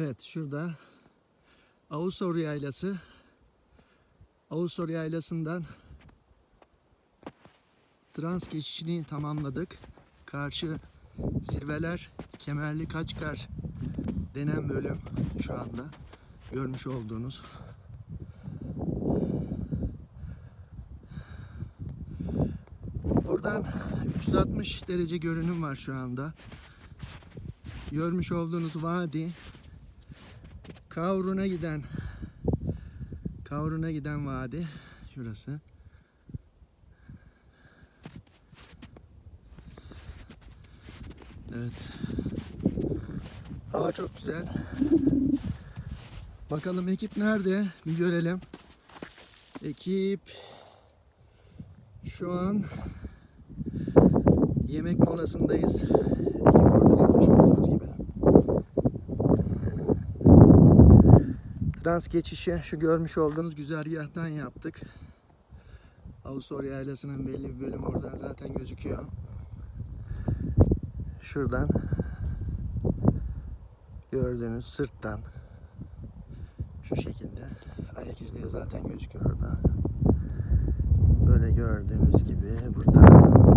Evet şurada Ağustor Yaylası. Ağustor Yaylası'ndan trans geçişini tamamladık. Karşı zirveler Kemerli Kaçkar denen bölüm şu anda görmüş olduğunuz. Buradan 360 derece görünüm var şu anda. Görmüş olduğunuz vadi Kavrun'a giden Kavrun'a giden vadi şurası. Evet. Hava çok güzel. Bakalım ekip nerede? Bir görelim. Ekip şu an yemek molasındayız. Ekip orada görmüş olduğunuz gibi. Trans geçişi şu görmüş olduğunuz güzergahtan yaptık. Ağustos Yaylası'nın belli bir bölümü oradan zaten gözüküyor. Şuradan gördüğünüz sırttan şu şekilde ayak izleri zaten gözüküyor orada. Böyle gördüğünüz gibi burada